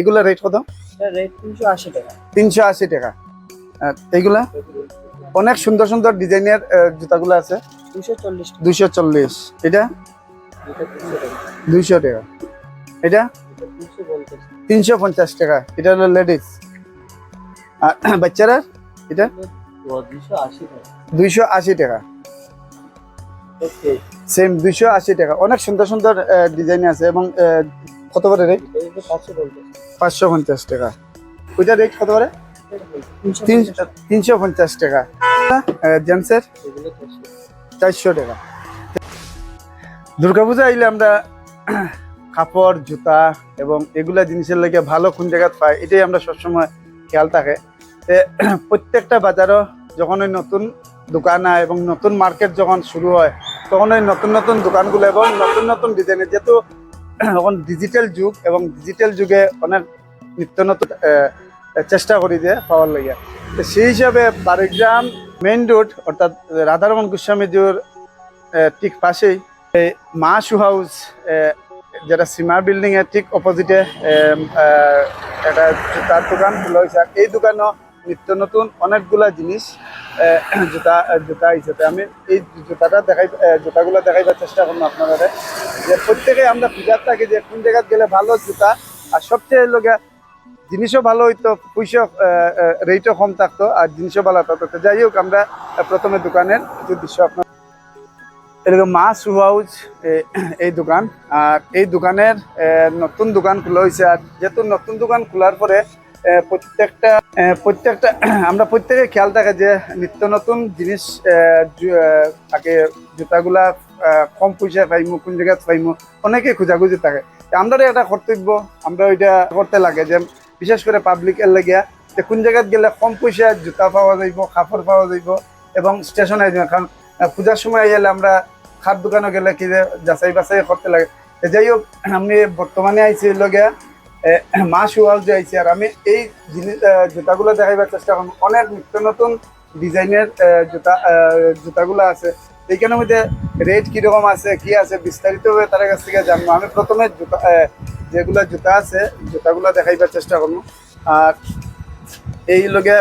এগুলা রেট কত? তিনশো আশি টাকা। তিনশো আশি টাকা। এইগুলা অনেক সুন্দর সুন্দর ডিজাইনের জুতাগুলো আছে। দুইশো চল্লিশ এটা? দুইশো টাকা। এটা? তিনশো পঞ্চাশ। টাকা। এটা হলো লেডিস আর বাচ্চারা? এটা? দুইশো আশি টাকা। সেম দুইশো আশি টাকা। অনেক সুন্দর সুন্দর ডিজাইন আছে এবং কত করে রেট পাঁচশো পঞ্চাশ টাকা। ওইটা রেট কত করে? তিনশো তিন- তিনশো পঞ্চাশ টাকা জেন্টসের? এগুলো চারশো টাকা। দুর্গাপূজা আইলে আমরা কাপড়, জুতা এবং এগুলা জিনিসের লাগে ভালো কোন জায়গাত পাই, এটাই আমরা সবসময় খেয়াল থাকে। প্রত্যেকটা বাজারও যখন ওই নতুন দোকান হয় এবং নতুন মার্কেট যখন শুরু হয়, তখন ওই নতুন নতুন দোকানগুলো এবং নতুন নতুন ডিজাইনের যেহেতু এখন ডিজিটাল যুগ এবং ডিজিটাল যুগে অনেক নিত্য নতুন চেষ্টা করি যে পাওয়ার লাগে তো সেই হিসাবে বারিগ্রাম মেইন রোড অর্থাৎ রাধারমন গোস্বামীজির ঠিক পাশেই মা শু হাউস যেটা সীমা বিল্ডিং এর ঠিক অপোজিটে একটা জুতার দোকান খোলা হয়েছে এই দোকানও নিত্য নতুন অনেকগুলা জিনিস জুতা জুতা হিসেবে আমি এই জুতাটা দেখাই জুতাগুলো দেখাইবার চেষ্টা করব আপনাদের যে প্রত্যেকে আমরা পূজার থাকি যে কোন জায়গায় গেলে ভালো জুতা, আর সবচেয়ে লোকে জিনিসও ভালো হইতো পয়সা রেটও কম থাকতো, আর জিনিসও ভালো থাকতো যাই হোক, আমরা প্রথমে দোকানের কিছু দৃশ্য আপনার এরকম মা শু এই দোকান। আর এই দোকানের নতুন দোকান খোলা হয়েছে আর যেহেতু নতুন দোকান খোলার পরে প্রত্যেকটা প্রত্যেকটা, আমরা প্রত্যেকে খেয়াল থাকে যে নিত্য নতুন জিনিস থাকে, জুতাগুলা কম পয়সায় পাইমু, কোন জায়গায় পাইমু, অনেকে খোঁজাখুঁজি থাকে। তা আমরা একটা কর্তব্য আমরা ওইটা করতে লাগে যে, বিশেষ করে পাবলিকের লাগিয়া, যে কোন জায়গায় গেলে কম পয়সায় জুতা পাওয়া যাইব, কাপড় পাওয়া যাইব এবং স্টেশনে যাইব কারণ পূজার সময় গেলে আমরা খাট দোকানে গেলে কি যাচাই বাছাই করতে লাগে। যাই হোক, আমি বর্তমানে আইছি লগে মা সুয়াল যে আইছি, আর আমি এই জিনিস জুতাগুলো দেখাইবার চেষ্টা করব। অনেক নিত্য নতুন ডিজাইনের জুতা জুতাগুলো আছে। এইখানের মধ্যে রেট কীরকম আছে, কি আছে বিস্তারিতভাবে তার কাছ থেকে জানব। আমি প্রথমে জুতা যেগুলা জুতা আছে, জুতাগুলো দেখাইবার চেষ্টা করব। আর এই লগে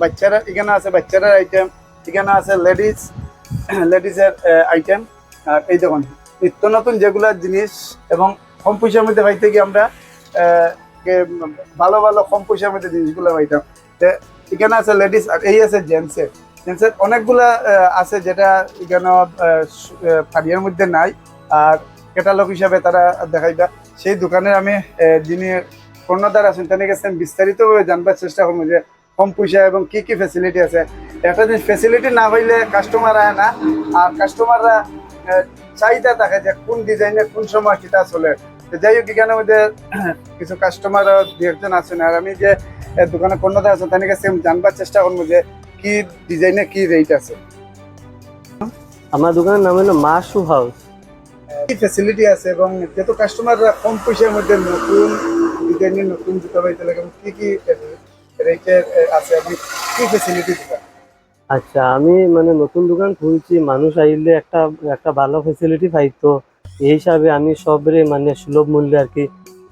বাচ্চারা, এখানে আছে বাচ্চারা আইটেম এখানে আছে লেডিস লেডিসের আইটেম আর এই দেখুন, নিত্য নতুন যেগুলা জিনিস এবং কম পয়সার মধ্যে পাইতে গিয়ে আমরা ভালো ভালো কম পয়সার মধ্যে জিনিসগুলো পাইতাম। এখানে আছে লেডিস আর এই আছে জেন্টসের জেন্টসের অনেকগুলা আছে যেটা এখানে ফারিয়ার মধ্যে নাই। আর ক্যাটালগ হিসাবে তারা দেখাইবা। সেই দোকানের আমি যিনি কর্ণধার আছেন তাদের কাছে বিস্তারিতভাবে জানবার চেষ্টা করব যে কম পয়সা এবং কি কি ফেসিলিটি আছে। একটা জিনিস ফেসিলিটি না হইলে কাস্টমার আয় না। আর কাস্টমাররা চাহিদা থাকে যে কোন ডিজাইনে কোন সময় কিতা চলে। যাই হোক এখানের মধ্যে কিছু কাস্টমার দু একজন আছেন। আর আমি যে দোকানে কর্ণধার আছেন তাদের কাছে জানবার চেষ্টা করব যে কি ডিজাইনে কি রেট আছে। আমার দোকানের নাম হলো মা শু হাউস। কি ফেসিলিটি আছে এবং যেহেতু কাস্টমাররা কম পয়সার মধ্যে নতুন ডিজাইনের নতুন জুতা পাইতে লাগে কি কি রেটের আছে এবং কি ফেসিলিটি আচ্ছা আমি মানে নতুন দোকান খুলছি মানুষ আইলে একটা একটা ভালো ফেসিলিটি পাইতো। এই হিসাবে আমি সবরে মানে সুলভ মূল্যে আর কি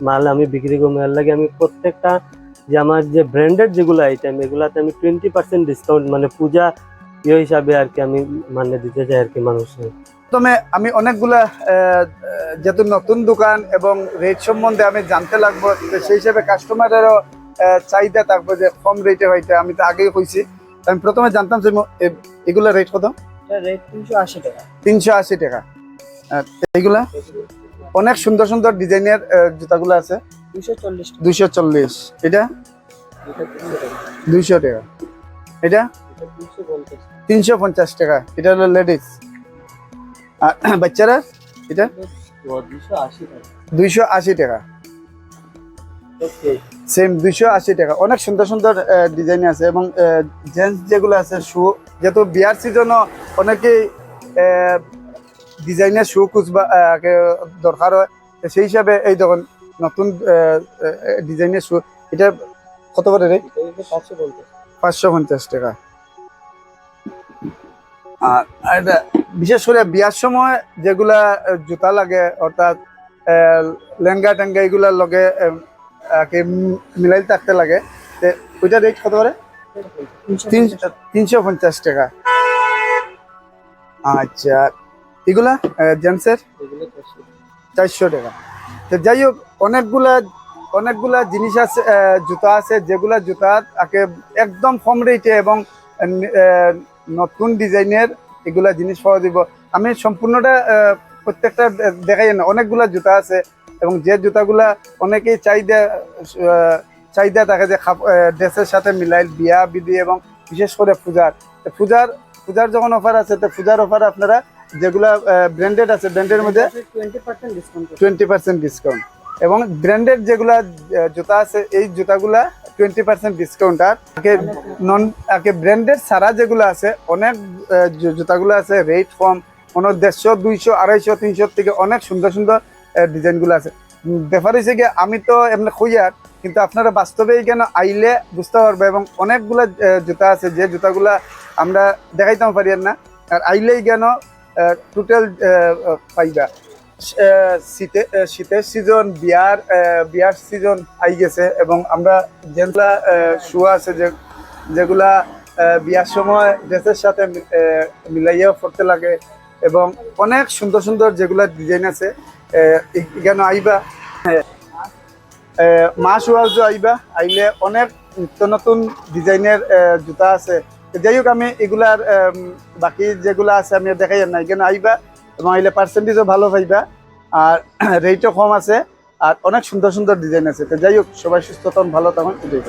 মাল আমি বিক্রি করব। এর লাগে আমি প্রত্যেকটা যে আমার যে ব্র্যান্ডেড যেগুলো আইটেম এগুলাতে আমি টোয়েন্টি পার্সেন্ট ডিসকাউন্ট মানে পূজা ইয়ে হিসাবে আর কি আমি মানে দিতে চাই আর কি মানুষের। প্রথমে আমি অনেকগুলা যেহেতু নতুন দোকান এবং রেট সম্বন্ধে আমি জানতে লাগবো সেই হিসেবে কাস্টমারেরও আহ, চাহিদা থাকবে যে কম রেটে হইতে আমি তো আগেই কইছি। আমি প্রথমে জানতাম যে এগুলা রেট কত? রেট তিনশো আশি টাকা। তিনশো আশি টাকা। এইগুলা অনেক সুন্দর সুন্দর ডিজাইনের জুতাগুলো আছে। দুইশো চল্লিশ এটা? দুইশো টাকা। এটা? তিনশো পঞ্চাশ টাকা। এটা হলো লেডিস। আর বাচ্চারা? এটা? দুইশো আশি টাকা। সেম দুইশো আশি টাকা। অনেক সুন্দর সুন্দর ডিজাইন আছে এবং জেন্টস যেগুলো আছে শু যেহেতু বিয়ার সিজনও অনেকেই ডিজাইনের শু খুঁজবা আহ, কে- দরকার হয়। সেই হিসাবে এই দেখুন নতুন ডিজাইনের শু এটা কত করে এটা পাঁচশো পঞ্চাশ। টাকা। আর আর এটা বিশেষ করে বিয়ার সময় যেগুলা জুতা লাগে অর্থাৎ আহ, লেহেঙ্গা টেঙ্গা এগুলার লগে মিলাই থাকতে লাগে। ওইটা রেট কত করে? তিনশো পঞ্চাশ টাকা। আচ্ছা। এগুলা জেন্টসের? চারশো টাকা। তো যাই হোক অনেকগুলা অনেকগুলা জিনিস আছে জুতা আছে যেগুলা জুতা আগে একদম কম রেটে এবং নতুন ডিজাইনের এগুলা জিনিস পাওয়া দিব আমি সম্পূর্ণটা প্রত্যেকটা দেখাই না অনেকগুলা জুতা আছে এবং যে জুতাগুলা অনেকেই চাহিদা চাহিদা থাকে যে ড্রেসের সাথে মিলাই বিয়া বিধি এবং বিশেষ করে পূজার। পূজার পূজার যখন অফার আছে তো পূজার অফার আপনারা যেগুলা ব্র্যান্ডেড আছে ব্র্যান্ডের মধ্যে টোয়েন্টি পার্সেন্ট ডিসকাউন্ট এবং ব্র্যান্ডেড যেগুলা জুতা আছে এই জুতাগুলা টোয়েন্টি পার্সেন্ট ডিসকাউন্ট আর নন আগে ব্র্যান্ডেড ছাড়া যেগুলো আছে অনেক জুতাগুলো আছে রেট কম কোনো দেড়শো দুইশো আড়াইশো তিনশো থেকে অনেক সুন্দর সুন্দর ডিজাইনগুলো আছে। ব্যাপার হয়েছে গিয়ে আমি তো এমনি খুঁজার কিন্তু আপনারা বাস্তবে কেন আইলে বুঝতে পারবে এবং অনেকগুলা জুতা আছে যে জুতাগুলা আমরা দেখাইতে পারি না আর আইলেই কেন টোটাল পাইবা। শীতে শীতের সিজন বিয়ার বিয়ার সিজন আই গেছে এবং আমরা যেগুলা শু আছে যে, যেগুলা বিয়ার সময় ড্রেসের সাথে মিলাইয়াও পড়তে লাগে এবং অনেক সুন্দর সুন্দর যেগুলা ডিজাইন আছে এখানে আইবা। মা শুয়াজ আইবা। আইলে অনেক নিত্য নতুন ডিজাইনের জুতা আছে। যাই হোক, আমি এগুলার বাকি যেগুলা আছে আমি দেখাই নাই। এখানে আইবা এবং আইলে পার্সেন্টেজও ভালো পাইবা আর রেটও কম আছে আর অনেক সুন্দর সুন্দর ডিজাইন আছে। তো যাই হোক, সবাই সুস্থ তখন ভালো তখন এটাই